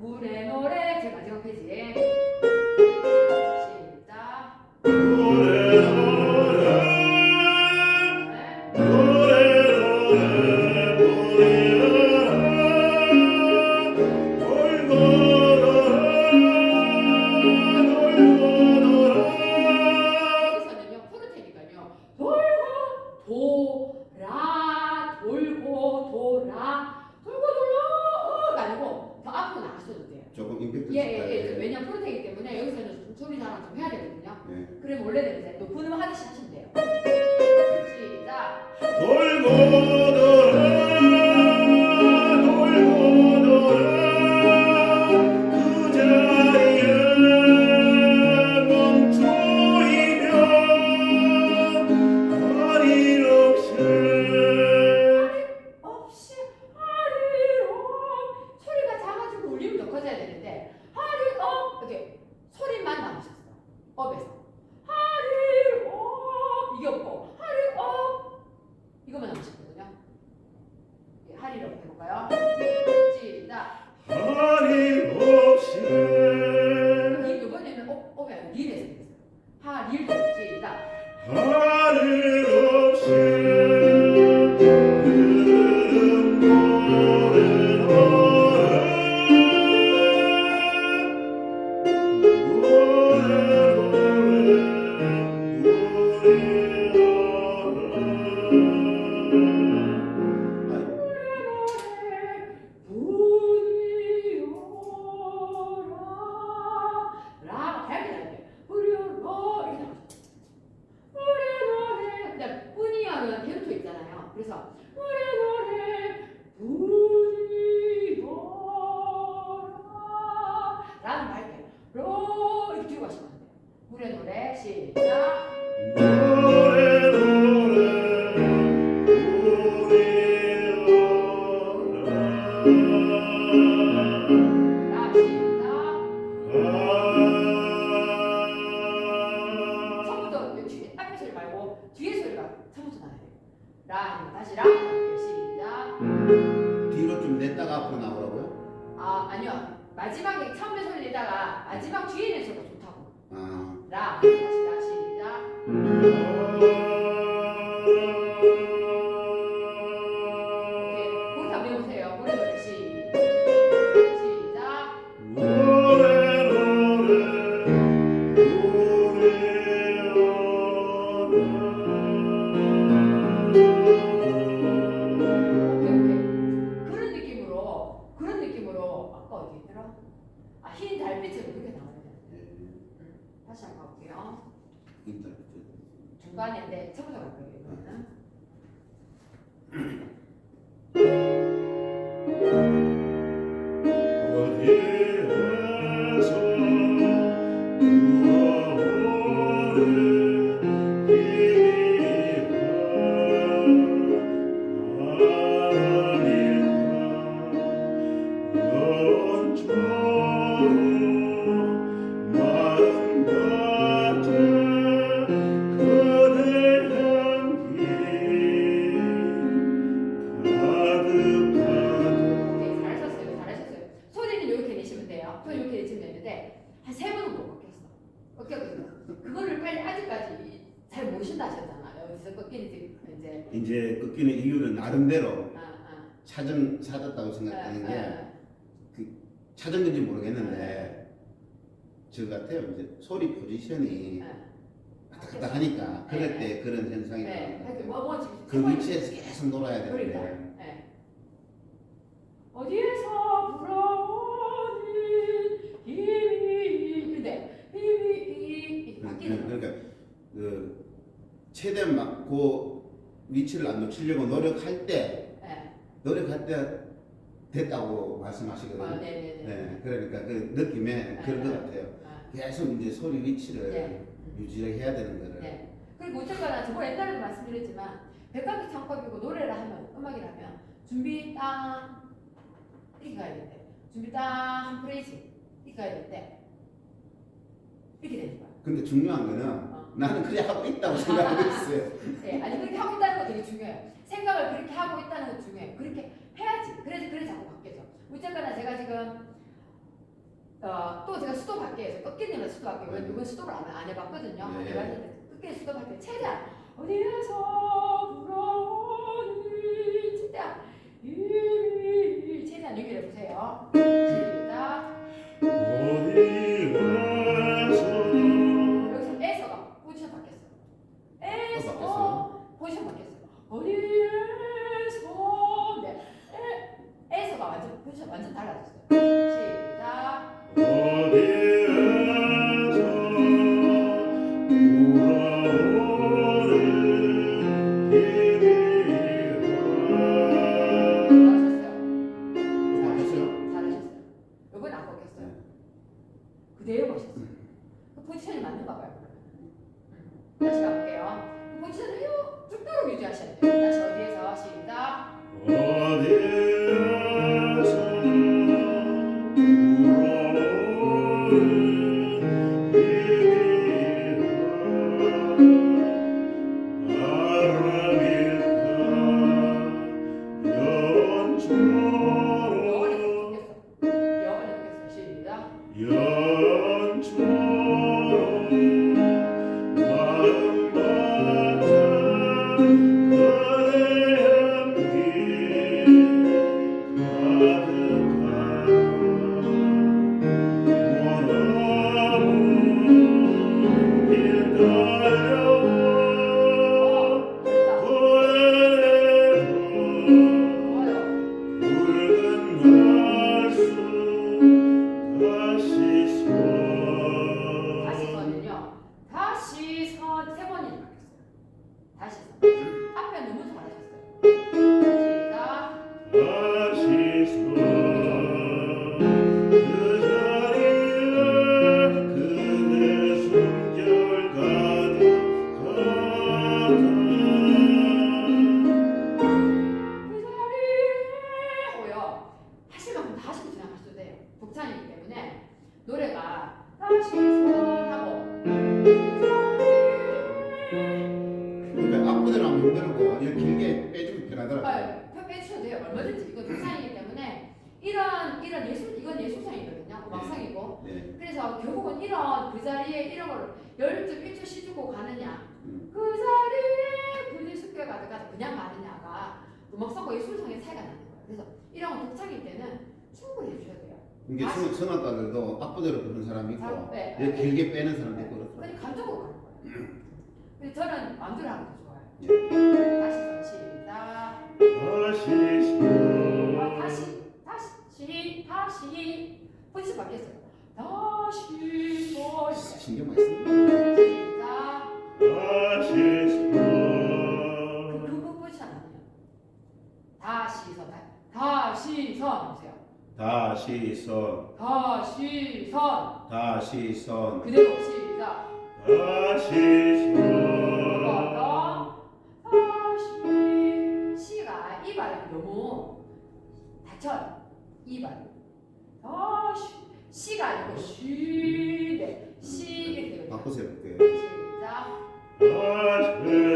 물의 노래 제 마지막 페이지 시 왜냐면 포르테이기 때문에 여기서는 소리 자랑 좀 해야 되거든요. 네. 그럼 원래는 이제 높은 음 하듯이 하시면 돼요. 시작. 돌고 찾은 건지 모르겠는데 저 같아요. 이제 소리 포지션이 왔다 갔다 하니까 그럴 때 그런 현상이 네. 하여튼 뭐, 뭐 지금 그 위치에서 계속 놀아야 되는데 그러니까. 네. 어디에서 불어오니 힘이 근데 힘이 이- 이 바뀌는 거 그러니까 그 최대한 막그 위치를 안 놓치려고 노력할 때 네. 노력할 때 됐다고 말씀하시거든요. 아, 네네네. 네, 그러니까 그 느낌에 그런 것 같아요. 아, 계속 이제 소리 위치를 네. 유지해야 되는 거를. 네. 그리고 어쨌거나 저번 옛날에도 말씀드렸지만 백각기 창법이고 노래를 하면 음악이라면 준비 땅 이렇게 가야 될 때, 준비 땅 프레이즈 이렇게 가야 될때 이렇게 되는 거야. 근데 중요한 거는 어. 나는 그래 하고 있다고 생각하고 있어요. 네, 아니 그렇게 하고 있다는 거 되게 중요해요. 생각을 그렇게 하고 있다는 거 중요해요. 그렇게 해야지. 그래서 그래 자꾸 바뀌죠. 어쨌거나 제가 지금 어, 또 제가 수도 밖에서 꺾기님은 수도 밖에 왜 네. 이번 수도를 안, 안 해봤거든요. 네. 안 해봤는데 꺾기 수도 밖에 최대한 어디에서 그 포지션이 맞는가 봐요. 음. 다시 가볼게요. 그 포지션을 요 쭉도록 유지하셔야 돼요. 다시 어디에서 시작. 얼마든지 이거 독창이기 때문에 이런 이런 예술 이건 예술상이거든요. 음악상이고 네. 그래서 결국은 이런 그 자리에 이런 걸 열두 일주 쉬주고 가느냐 음. 그 자리에 굳이 숙제 가다가 그냥 가느냐가 음악성과 예술성의 차이가 나는 거예요. 그래서 이런 건 독창일 때는 충분히 해주셔야 돼요. 이게 성, 성악가들도 앞부대로 부르는 사람이 있고 자, 네. 이렇게 길게 빼는 사람도 있고 그렇더라고요. 그냥 감정으로 가는 거예요. 근데 저는 마음대로 하는 게 좋아요. 예. 다시 선 시작. 아, 다시 다시 다시 포지션 바뀌었어요. 다시 또 신경 많이 씁니다. 시작. 그, 그 포지션 아니에요. 다시 선 다시 선 보세요. 다시 선, 다시 선 다시 선, 그대로 시작. 한번더 시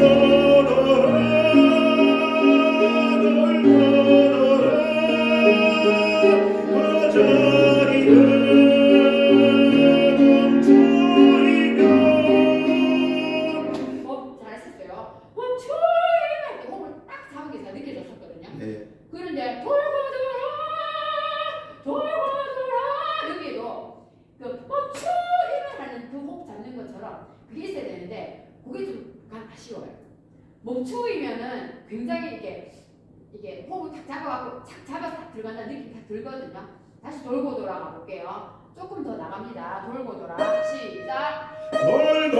Lord. 손으로 탁 잡아갖고 착 잡아서 탁 들어간다 느낌 탁 들거든요. 다시 돌고 돌아가 볼게요. 조금 더 나갑니다. 돌고 돌아. 시작. 돌고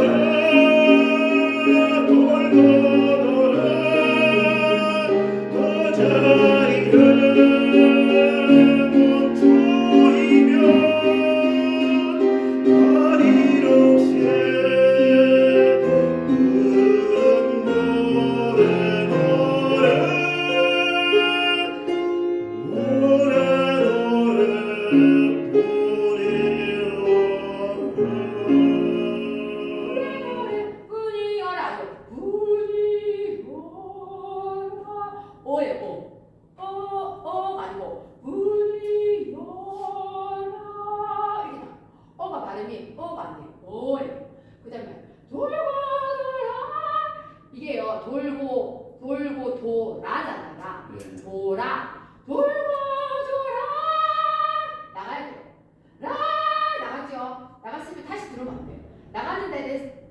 돌아.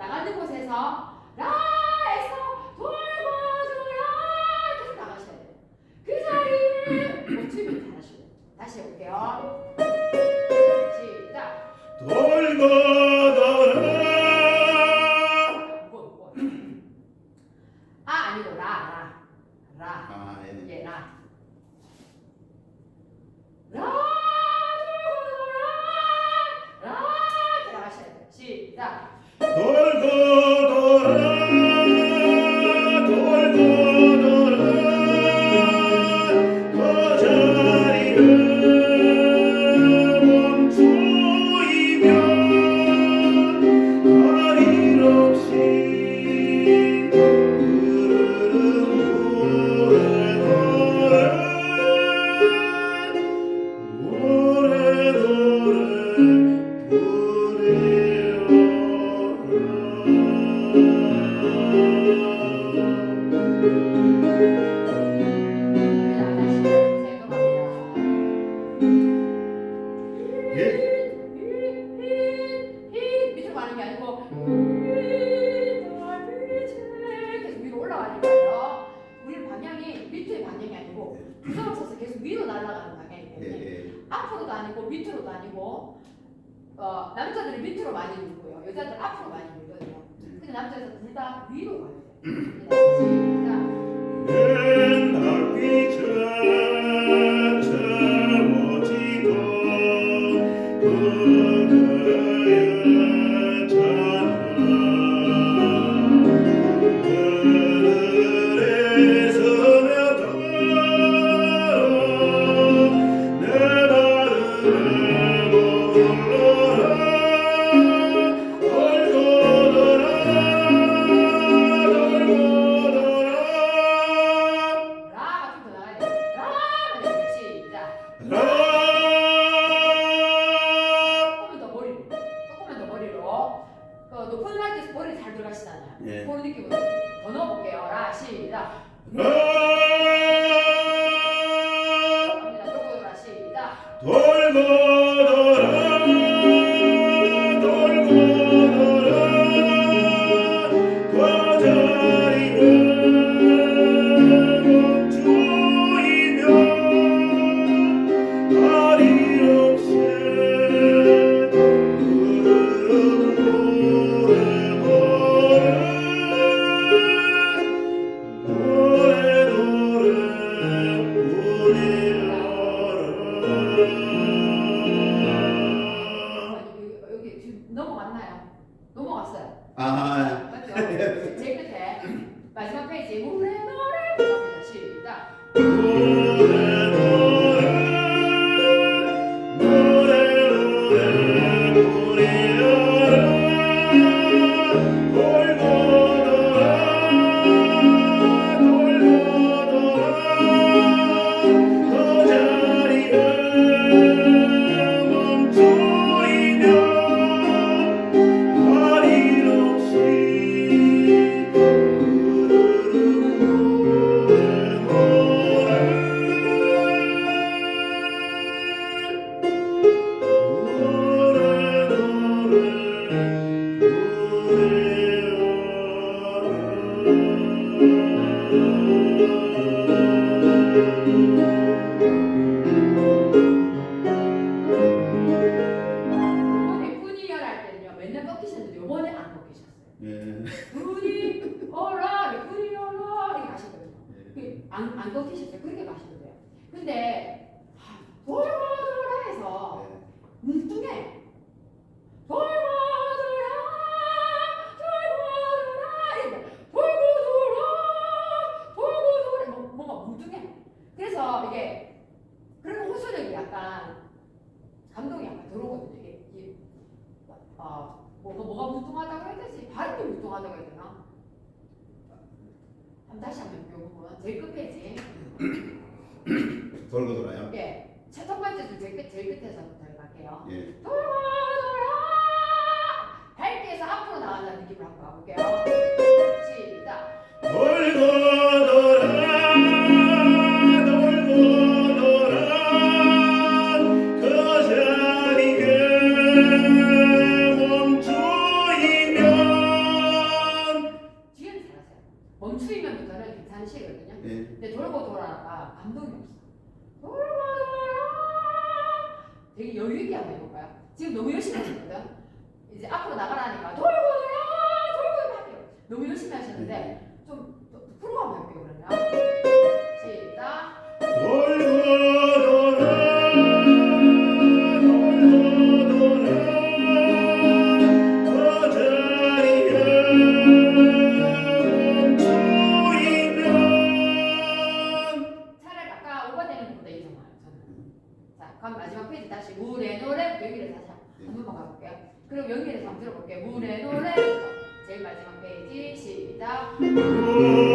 나가는 곳에서 예. 계속 위로 예, 예. 어, 남자들이 밑으로 많이 울고요. 여자들 앞으로 많이 울거든요. 근데 남자들은 둘 다 위로 가요. 시 청. 안 걷히셨어요. 그렇게 마셔도 돼요. 근데 돌고 돌아요. 예. 첫 번째 줄 제일 끝에서 들어갈게요. 예. 돌고 이야기 해볼까요? 지금 너무 열심히 하시거든. 이제 앞으로 나가라니까 돌고 돌아 돌고 이렇게 너무 열심히 하시는데 네. 좀 프로 한번 해볼게요 그러면. 마지막 페이지 시작. 음.